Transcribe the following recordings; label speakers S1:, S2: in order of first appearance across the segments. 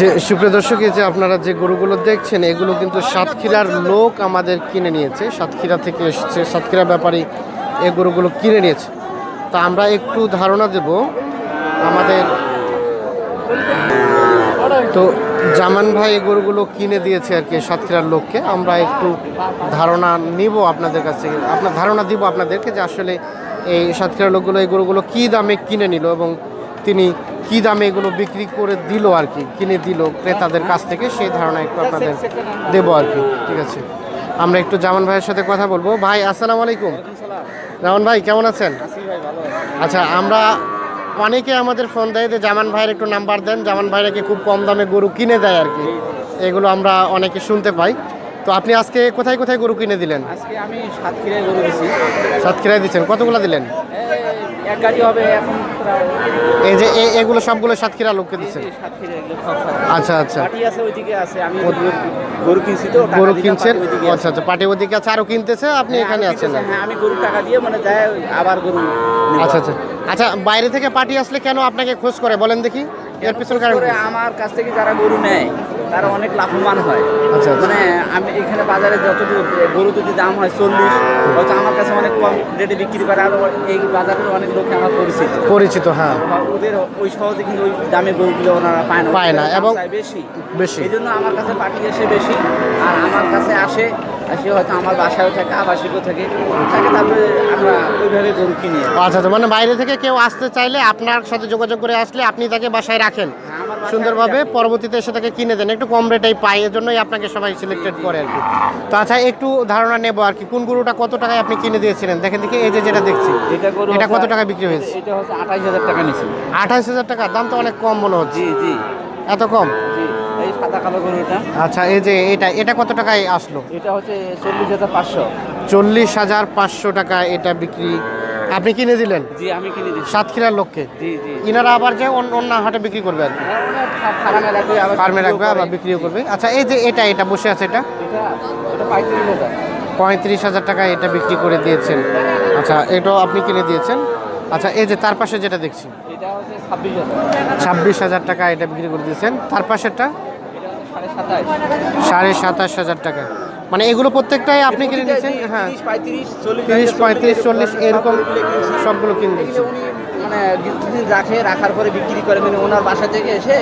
S1: যে সুপ্রিয় দর্শক যে আপনারা যে গরুগুলো দেখছেন, এগুলো কিন্তু সাতক্ষীরার লোক আমাদের কিনে নিয়েছে। সাতক্ষীরা থেকে এসেছে, সাতক্ষীরা ব্যাপারী এই গরুগুলো কিনে নিয়েছে। তা আমরা একটু ধারণা দেব আমাদের। তো জামান ভাই এই গরুগুলো কিনে দিয়েছে আর কি সাতক্ষীরার লোককে। আমরা একটু ধারণা নিব আপনাদের কাছ থেকে আপনার ধারণা দিব আপনাদেরকে যে আসলে এই সাতক্ষীরার লোকগুলো এই গরুগুলো কী দামে কিনে নিল এবং তিনি কী দামে এগুলো বিক্রি করে দিল আর কি, কিনে দিল, ক্রেতাদের কাছ থেকে সেই ধারণা একটু আপনাদের দেবো আর কি, ঠিক আছে। আমরা একটু জামান ভাইয়ের সাথে কথা বলব। ভাই, আসসালামু আলাইকুম। জামান ভাই, কেমন আছেন? আচ্ছা আমরা অনেকে আমাদের ফোন দেয় যে জামান ভাইয়ের একটু নাম্বার দেন। জামান ভাইরা কি খুব কম দামে গরু কিনে দেয় আর কি? এগুলো আমরা অনেকে শুনতে পাই। তো আপনি আজকে কোথায় কোথায় গরু কিনে দিলেন?
S2: আজকে আমি সাতক্ষীরায় গরু দিছি।
S1: সাতক্ষীরায় দিচ্ছেন। কতগুলো দিলেন?
S2: এই এক গাড়ি হবে এখন
S1: এই যে এগুলো সবগুলো সাতক্ষীরা লোককে দিচ্ছেন। আচ্ছা আচ্ছা।
S2: পার্টি আছে ওইদিকে আছে আমি গরু কিনছি তো
S1: গরু কিনছেন? আচ্ছা আচ্ছা। পাটি ওদিকে আছে আরও কিনতেছে? আপনি
S2: হ্যাঁ,
S1: এখানে আছেন
S2: হ্যাঁ আমি গরু টাকা দিয়ে মানে যায় আবার গরু
S1: আচ্ছা আচ্ছা। আচ্ছা বাইরে থেকে পার্টি আসলে কেন আপনাকে খোঁজ করে? বলেন দেখি। এর পিছনে কারণ
S2: আমার কাছ থেকে যারা গরু নেয় তারা অনেক লাভবান হয়।
S1: আচ্ছা, আচ্ছা।
S2: মানে আমি এখানে বাজারে যতটুকু গরু যদি দাম হয় চল্লিশ হয়তো আমার কাছে অনেক কম রেটে বিক্রি করে আর এই বাজারের অনেক লোক আমার পরিচিত।
S1: পরিচিত হ্যাঁ।
S2: ওদের ওই সহজে কিন্তু ওই দামে গরুগুলো ওনারা পায় না।
S1: পায় না, এবং
S2: বেশি।
S1: বেশি।
S2: এই জন্য আমার কাছে পাঠিয়ে এসে বেশি আর আমার কাছে আসে সে হয়তো আমার বাসায়ও থাকে আবাসিকও থাকে। তাকে তারপরে আমরা ওইভাবে গরু কিনি
S1: আচ্ছা আচ্ছা মানে বাইরে থেকে কেউ আসতে চাইলে আপনার সাথে যোগাযোগ করে আসলে আপনি তাকে বাসায় রাখেন।
S2: হ্যাঁ,
S1: সুন্দরভাবে পরবর্তীতে এসে তাকে কিনে দেন। একটু কম রেটেই পাই এজন্যই আপনাকে সবাই সিলেক্টেড করে আর কি। তো আচ্ছা একটু ধারণা নেব আর কি কোন গরুটা কত টাকায় আপনি কিনে দিয়েছিলেন? দেখেন দেখি এই যে যেটা দেখছি
S2: এটা গরু
S1: এটা কত টাকা বিক্রি হয়েছে?
S2: এটা হচ্ছে আঠাইশ হাজার টাকা নিছি
S1: আঠাশ হাজার টাকা দাম তো অনেক কম মনে হচ্ছে।
S2: জি জি।
S1: এত কম?
S2: জি। সাদা কালো গরুটা।
S1: আচ্ছা এই যে এটা এটা কত টাকায় আসলো?
S2: এটা হচ্ছে চল্লিশ হাজার পাঁচশো।
S1: চল্লিশ হাজার পাঁচশো টাকা এটা বিক্রি। আপনি কিনে দিলেন?
S2: জি আমি কিনে দিচ্ছি
S1: সাতক্ষীরার লোককে
S2: জি জি।
S1: ইনারা আবার যে অন্য হাটে বিক্রি করবে আর
S2: হ্যাঁ, ফার্মে রাখবে আবার বিক্রিও
S1: করবে। আচ্ছা এই যে এটা এটা বসে আছে এটা?
S2: পঁয়ত্রিশ হাজার।
S1: টাকা এটা বিক্রি করে দিয়েছেন। আচ্ছা এটাও আপনি কিনে দিয়েছেন? আচ্ছা এই যে তার পাশে যেটা দেখছি।
S2: এটা হচ্ছে ছাব্বিশ হাজার
S1: টাকা এটা বিক্রি করে দিয়েছেন। তার পাশেরটা?
S2: সাড়ে সাতাশ।
S1: হাজার টাকা। মানে এগুলো প্রত্যেকটাই আপনি কিনে নিয়েছেন? হ্যাঁ।
S2: তিরিশ পঁয়ত্রিশ চল্লিশ
S1: এরকম
S2: সবগুলো কিনে
S1: দিয়েছেন
S2: উনি মানে কিছুদিন রাখে রাখার পরে বিক্রি করে মানে ওনার বাসা থেকে এসে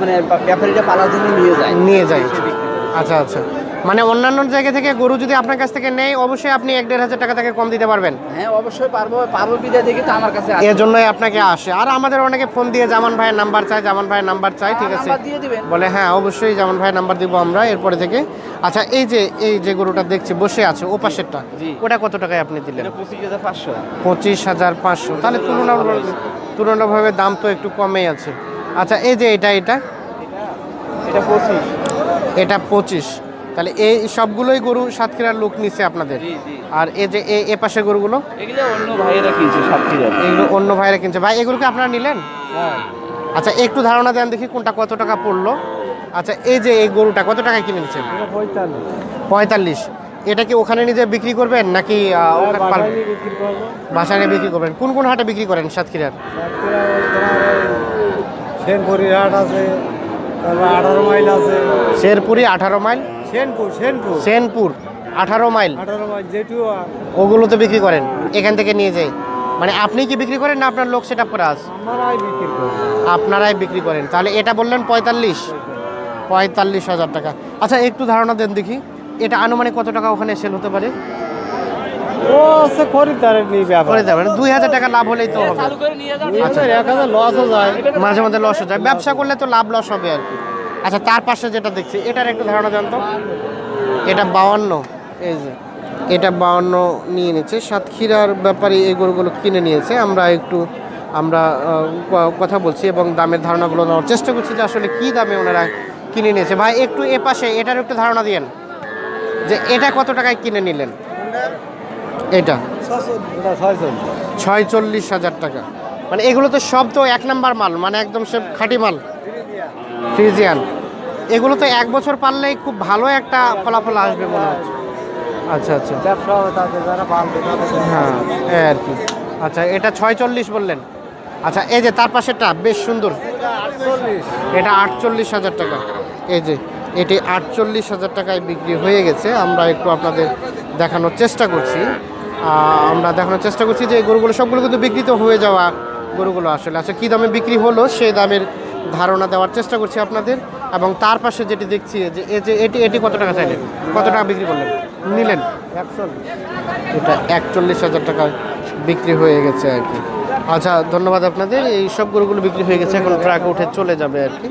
S2: মানে ব্যাপারীটা ব্যাপারীরা পালার জন্য নিয়ে যায়।
S1: নিয়ে যায়। আচ্ছা আচ্ছা। মানে অন্যান্য জায়গা থেকে গরু যদি আপনার কাছ থেকে নেয় অবশ্যই আপনি এক দেড় হাজার টাকা থেকে কম দিতে পারবেন।
S2: হ্যাঁ অবশ্যই পারব পারব বিদায় দেখে তো আমার কাছে
S1: এর জন্যই আপনাকে আসে। আর আমাদের অনেকে ফোন দিয়ে জামান ভাইয়ের নাম্বার চাই জামান ভাইয়ের নাম্বার চাই ঠিক আছে? বলে হ্যাঁ অবশ্যই জামান ভাইয়ের নাম্বার দিব আমরা এরপরে থেকে। আচ্ছা এই যে এই যে গরুটা দেখছি বসে আছে ও পাশেরটা ওটা কত টাকায় আপনি দিলেন?
S2: পঁচিশ হাজার পাঁচশো।
S1: তাহলে তুলনাভাবে তুলনাভাবে দাম তো একটু কমেই আছে। আচ্ছা এই যে এটা এটা?
S2: এটা পঁচিশ।
S1: এটা পঁচিশ। তাহলে এই সবগুলোই গরু সাতক্ষীরার লোক নিচ্ছে আপনাদের? আর এই যে এ- পাশের গরুগুলো?
S2: এগুলো অন্য ভাইয়েরা কিনছে সাতক্ষীরা।
S1: এগুলো অন্য ভাইরা কিনছে। ভাই এগুলোকে আপনারা নিলেন?
S2: হ্যাঁ।
S1: আচ্ছা একটু ধারণা দেন দেখি কোনটা কত টাকা পড়ল। আচ্ছা এই যে এই গরুটা কত টাকায় কিনেছেন পঁয়তাল্লিশ। এটা কি ওখানে নিজে বিক্রি করবেন নাকি পাল- বাসায় নিয়ে বিক্রি করবেন। কোন কোন হাটে বিক্রি করেন সাতক্ষীরার?
S3: সেনপুরির হাট আছে আঠারো মাইল আছে।
S1: শেরপুরি আঠারো মাইল।
S3: সেনপুর সেনপুর
S1: সেনপুর আঠারো মাইল।
S3: আঠারো মাইল জেটুয়া
S1: ওগুলো তো বিক্রি করেন? এখান থেকে নিয়ে যাই। মানে আপনি কি বিক্রি করেন না আপনার লোক সেট আপ করা আছে?
S3: আমরাই বিক্রি করি
S1: আপনারাই বিক্রি করেন। তাহলে এটা বললেন পঁয়তাল্লিশ। পঁয়তাল্লিশ হাজার টাকা। আচ্ছা একটু ধারণা দেন দেখি। এটা আনুমানিক কত টাকা ওখানে সেল হতে পারে?
S3: ও আছে খরিদ্দারের নিয়ে ব্যাপার।
S1: করে দেবেন দুই হাজার টাকা লাভ হলেই তো হবে।
S2: চালু করে নিয়ে যান
S1: আচ্ছা
S3: এক হাজার লসও যায়।
S1: মাঝে মধ্যে লস হয়ে যায়। ব্যবসা করলে তো লাভ লস হবে আর কি। আচ্ছা তার পাশে যেটা দেখছি, এটার একটু ধারণা দেন তো এটা বাউান্ন। এই যে, এটা বাউান্ন নিয়ে নিচ্ছে। সাতক্ষীরার ব্যাপারে এই গরুগুলো কিনে নিয়েছে। আমরা একটু, আমরা কথা বলছি এবং দামের ধারণাগুলো নেওয়ার চেষ্টা করছি যে আসলে কী দামে ওনারা কিনে নিয়েছে। ভাই, একটু এ পাশে, এটার একটু ধারণা দিয়েন। যে এটা কত টাকায় কিনে নিলেন? এটা?
S3: ওটা ছয়শো
S1: ছয়চল্লিশ হাজার টাকা। মানে এগুলো তো সব তো এক নাম্বার মাল মানে একদম সব খাঁটি মাল। ফ্রিজিয়ান। এগুলো তো এক বছর পারলেই খুব ভালো একটা ফলাফল আসবে মনে হচ্ছে আচ্ছা আচ্ছা।
S3: ব্যবসা হবে তাদের যারা পালবে
S1: হ্যাঁ এই আর কি। আচ্ছা এটা ছয় চল্লিশ বললেন। আচ্ছা এই যে তার পাশেরটা বেশ সুন্দর। এটা আটচল্লিশ হাজার টাকা। এই যে এটি আটচল্লিশ হাজার টাকায় বিক্রি হয়ে গেছে। আমরা একটু আপনাদের দেখানোর চেষ্টা করছি। আমরা দেখানোর চেষ্টা করছি যে এই গরুগুলো সবগুলো কিন্তু বিক্রিত হয়ে যাওয়া গরুগুলো আসলে। আচ্ছা কী দামে বিক্রি হলো? সেই দামের ধারণা দেওয়ার চেষ্টা করছি আপনাদের এবং তার পাশে যেটি দেখছি যে এই যে এটি এটি কত টাকা চাইলেন? কত টাকা বিক্রি করলেন? নিলেন? এটা একচল্লিশ হাজার টাকা বিক্রি হয়ে গেছে আর কি। আচ্ছা ধন্যবাদ আপনাদের। এই সব গরুগুলো বিক্রি হয়ে গেছে এখন ট্রাক উঠে চলে যাবে আর কি।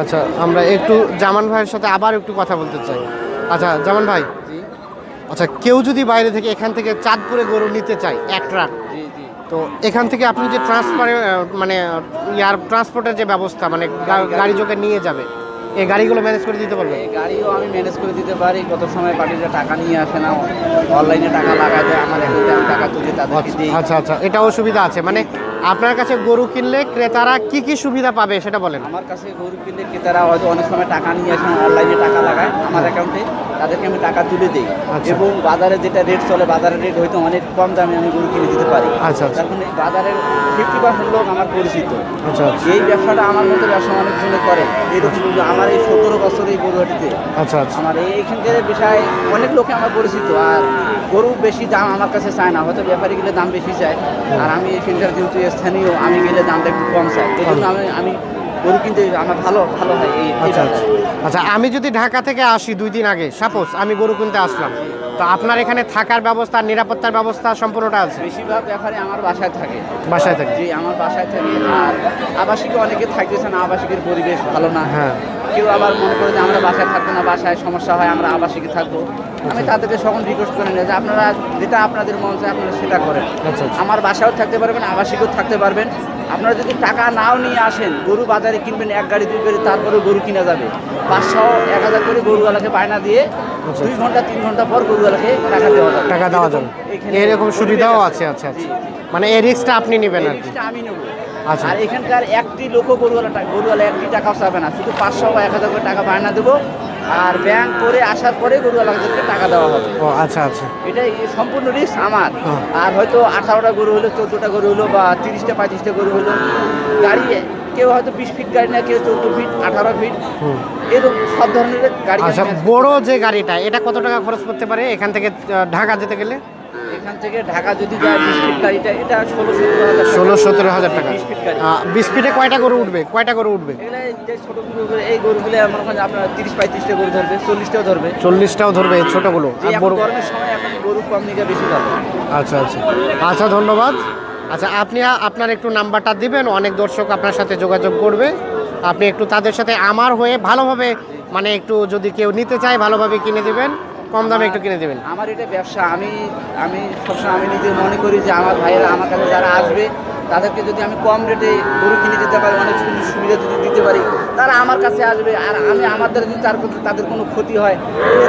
S1: আচ্ছা আমরা একটু জামান ভাইয়ের সাথে আবার একটু কথা বলতে চাই। আচ্ছা জামান ভাই। আচ্ছা কেউ যদি বাইরে থেকে এখান থেকে চাঁদপুরে গরু নিতে চায় এক ট্রাক
S2: জি জি।
S1: তো এখান থেকে আপনি যে ট্রান্সফারে মানে ইয়ার ট্রান্সপোর্টের যে ব্যবস্থা মানে গাড়ি যোগে নিয়ে যাবে এই গাড়িগুলো ম্যানেজ করে দিতে পারবে
S2: এই গাড়িও আমি ম্যানেজ করে দিতে পারি। কত সময় পার্টিরা টাকা নিয়ে আসে না অনলাইনে টাকা লাগা দেয় আমার অ্যাকাউন্টে আমি টাকা তুলে তাদেরকে দিই।
S1: আচ্ছা আচ্ছা এটাও সুবিধা আছে। মানে আপনার কাছে গরু কিনলে ক্রেতারা কি কি সুবিধা পাবে সেটা বলেন।
S2: আমার কাছে গরু কিনলে ক্রেতারা হয়তো অনেক সময় টাকা নিয়ে আসে অনলাইনে টাকা লাগায় আমার অ্যাকাউন্টে তাদেরকে আমি টাকা তুলে দিই।
S1: আচ্ছা।
S2: এবং বাজারে যেটা রেট চলে বাজারের রেট হয়তো অনেক কম দামে আমি গরু কিনে দিতে পারি।
S1: আচ্ছা আচ্ছা।
S2: তখন বাজারের ফিফটি পার্সেন্ট লোক আমার পরিচিত। এই ব্যবসাটা আমার মতো ব্যবসা অনেক অনেকজনে করে। এরকম আমার এই সতেরো বছর এই গরুহাটিতে আমার এই এখানকার বিষয়ে অনেক লোকে আমার পরিচিত। আর গরু বেশি দাম আমার কাছে চায় না। হয়তো ব্যাপারী গেলে দাম বেশি চায়। আর আমি এখানকার যেহেতু স্থানীয় আমি গেলে দামটা একটু কম চাই। এই জন্য আমি আমি গরু কিন্তু আমার ভালো ভালো হয় এই
S1: আচ্ছা আচ্ছা আমি যদি ঢাকা থেকে আসি দুই দিন আগে সাপোজ আমি গরু কিনতে আসলাম তো আপনার এখানে থাকার ব্যবস্থা নিরাপত্তার ব্যবস্থা সম্পূর্ণটা আছে?
S2: বেশিরভাগ ব্যাপারে আমার বাসায় থাকে।
S1: বাসায় থাকে।
S2: আমার বাসায় থাকে। আর আবাসিকে অনেকে থাকতেছে না আবাসিকের পরিবেশ ভালো না।
S1: হ্যাঁ।
S2: কেউ আবার মনে করে যে আমরা বাসায় থাকব না বাসায় সমস্যা হয় আমরা আবাসিকে থাকব আমি তাদেরকে সকল রিকোয়েস্ট করে নিই যে আপনারা যেটা আপনাদের মন চায় আপনারা সেটা করেন
S1: আচ্ছা আচ্ছা
S2: আমার বাসায়ও থাকতে পারবেন আবাসিকও থাকতে পারবেন আপনারা যদি টাকা নাও নিয়ে আসেন গরু বাজারে কিনবেন এক গাড়ি দুই গাড়ি তারপরে গরু কিনা যাবে পাঁচশো এক হাজার করে গরুওয়ালাকে বায়না দিয়ে
S1: আচ্ছা।
S2: দুই ঘণ্টা তিন ঘণ্টা পর গরুওয়ালাকে টাকা দেওয়া যাবে
S1: টাকা দেওয়া যাবে এরকম সুবিধাও
S2: আছে।
S1: আচ্ছা আচ্ছা। মানে এই রিস্কটা আপনি নেবেন আর
S2: আমি নেব। আর এখানকার একটি লোকও গরুওয়ালা টাকা গরুওয়ালা একটি টাকাও চাবে না। শুধু পাঁচশো বা এক হাজার করে টাকা বায়না দেবো। আর ব্যাংক করে আসার পরে গরুওয়ালাদেরকে টাকা দেওয়া হবে।
S1: ও আচ্ছা আচ্ছা।
S2: এটা সম্পূর্ণ রিস্ক আমার। আর হয়তো আঠারোটা গরু হলো চোদ্দোটা গরু হলো বা তিরিশটা পঁয়ত্রিশটা গরু হলো। গাড়ি কেউ হয়তো বিশ ফিট গাড়ি না কেউ চোদ্দ ফিট আঠারো ফিট এরকম সব ধরনের গাড়ি
S1: আচ্ছা বড় যে গাড়িটা এটা কত টাকা খরচ করতে পারে? এখান থেকে ঢাকা যেতে গেলে?
S2: এখান থেকে ঢাকা যদি যায় বিশ ফিট গাড়িটা এটা ষোলো সতেরো হাজার টাকা।
S1: ষোলো সতেরো হাজার টাকা।
S2: বিশ ফিট গাড়ি।
S1: বিশ ফিটে কয়টা গরু উঠবে? কয়টা গরু উঠবে?
S2: এগুলো এই যে ছোট গরুগুলো এই গরুগুলো আমার আপনার তিরিশ পঁয়ত্রিশটা গরু ধরবে চল্লিশটাও ধরবে।
S1: চল্লিশটাও ধরবে ছোটগুলো।
S2: গরমের সময় এখন গরু কম নিয়ে বেশি ধরবে
S1: আচ্ছা আচ্ছা। আচ্ছা ধন্যবাদ। আচ্ছা আপনি আপনার একটু নাম্বারটা দিবেন অনেক দর্শক আপনার সাথে যোগাযোগ করবে। আপনি একটু তাদের সাথে আমার হয়ে ভালোভাবে মানে একটু যদি কেউ নিতে চায় ভালোভাবে কিনে দিবেন। কম দামে একটু কিনে দিবেন?
S2: আমার এটা ব্যবসা। আমি আমি সবসময় আমি নিজে মনে করি যে আমার ভাইয়েরা আমার কাছে যারা আসবে তাদেরকে যদি আমি কম রেটে গরু কিনে দিতে পারি অনেক সুযোগ সুবিধা যদি দিতে পারি তারা আমার কাছে আসবে। আর আমি আমাদের যদি তার প্রতি তাদের কোনো ক্ষতি হয়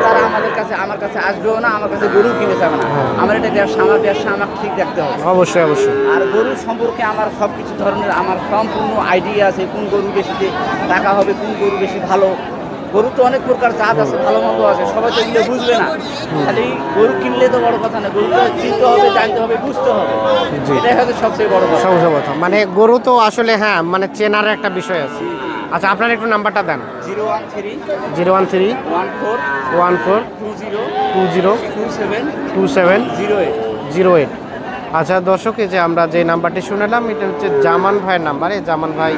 S2: তারা আমাদের কাছে আমার কাছে আসবেও না আমার কাছে গরু কিনে যাবে না।
S1: হ্যাঁ।
S2: আমার এটা ব্যবসা আমার ব্যবসা আমাকে ঠিক রাখতে হবে।
S1: অবশ্যই অবশ্যই।
S2: আর গরু সম্পর্কে আমার সব কিছু ধরনের আমার সম্পূর্ণ আইডিয়া আছে কোন গরু বেশিতে টাকা হবে কোন গরু বেশি ভালো। গরু তো অনেক প্রকার জাত আছে ভালো মন্দ আছে সবাই তো এগুলো বুঝবে না। খালি গরু কিনলে তো বড় কথা না গরুটা চিনতে হবে জানতে হবে বুঝতে হবে। এটাই হয়তো সবচেয়ে বড় কথা।
S1: সহজ কথা। মানে গরু তো আসলে হ্যাঁ মানে চেনার একটা বিষয় আছে। আচ্ছা আপনার একটু নাম্বারটা দেন।
S2: Zero one three
S1: zero one three
S2: one four
S1: one four
S2: two zero
S1: two zero
S2: two seven
S1: two seven
S2: zero eight.
S1: Zero eight. আচ্ছা দর্শক এই যে আমরা যে নাম্বারটি শুনেলাম এটা হচ্ছে জামান ভাইয়ের নাম্বার। এই জামান ভাই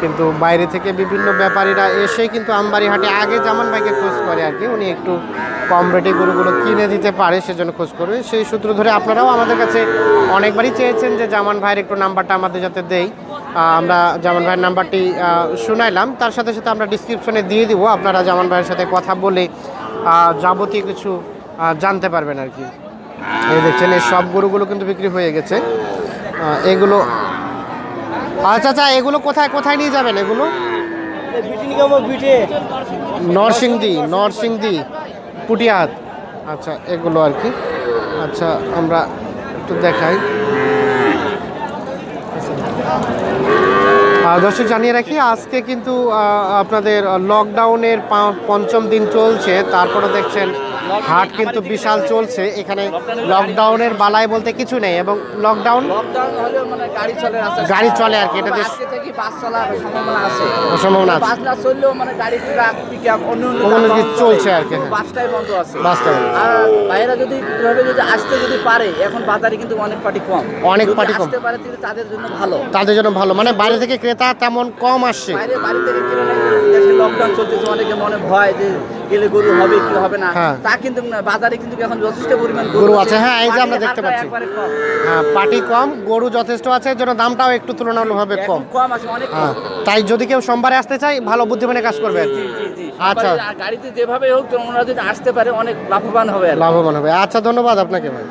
S1: কিন্তু বাইরে থেকে বিভিন্ন ব্যাপারীরা এসে কিন্তু আমবাড়ি হাটে আগে জামান ভাইকে খোঁজ করে আর কি, উনি একটু কম রেটে গরুগুলো কিনে দিতে পারে, সেজন্য খোঁজ করবে সেই সূত্র ধরে আপনারাও আমাদের কাছে অনেকবারই চেয়েছেন যে জামান ভাইয়ের একটু নাম্বারটা আমাদের যাতে দেই। আমরা জামান ভাইয়ের নাম্বারটি শুনাইলাম। তার সাথে সাথে আমরা ডিসক্রিপশনে দিয়ে দিব, আপনারা জামান ভাইয়ের সাথে কথা বলে যাবতীয় কিছু জানতে পারবেন আর কি। এই দেখছেন, এই সব গরুগুলো কিন্তু বিক্রি হয়ে গেছে। এগুলো আচ্ছা আচ্ছা এগুলো কোথায় কোথায় নিয়ে যাবেন এগুলো? নরসিংদী নরসিংদী পুটিয়াত আচ্ছা এগুলো আর কি। আচ্ছা আমরা একটু দেখাই। দর্শক জানিয়ে রাখি আজকে কিন্তু আপনাদের লকডাউনের পঞ্চম দিন চলছে। তারপরে দেখছেন হাট কিন্তু বিশাল চলছে। এখানে লকডাউনের বালায় বলতে কিছু নেই এবং লকডাউন
S2: মানে গাড়ি চলে
S1: আর কি,
S2: চলার সম্ভাবনা আছে। মানে গাড়ি ট্রাক পিকআপ অন্য অন্য
S1: অন্য
S2: যানবাহন
S1: কিছু চলছে আর কি।
S2: বাসটাই বন্ধ আছে।
S1: বাসটাই
S2: আর বাইরে যদি এভাবে যদি আসতে যদি পারে এখন বাজারে কিন্তু অনেক পার্টি কম।
S1: অনেক পার্টি কম।
S2: আসতে পারে তাদের জন্য ভালো।
S1: তাদের জন্য ভালো। মানে বাইরে থেকে ক্রেতা তেমন কম আসছে।
S2: বাইরে বাড়ি থেকে দেশে লকডাউন চলতেছে অনেকে মনে ভয় যে গেলে গরু হবে কি হবে না।
S1: হ্যাঁ।
S2: তা কিন্তু না বাজারে কিন্তু এখন যথেষ্ট পরিমাণ
S1: গরু আছে, হ্যাঁ, এই যে আমরা দেখতে পাচ্ছি। হ্যাঁ পাটি কম গরু যথেষ্ট আছে এর জন্য দামটাও একটু তুলনামূলকভাবে কম।
S2: কম আছে অনেক
S1: হ্যাঁ তাই যদি কেউ সোমবারে আসতে চায় ভালো বুদ্ধিমানে কাজ করবে। আচ্ছা।
S2: গাড়িতে যেভাবে হোক ওনারা যদি আসতে পারে অনেক লাভবান হবে
S1: লাভবান হবে। আচ্ছা ধন্যবাদ আপনাকে ভাই।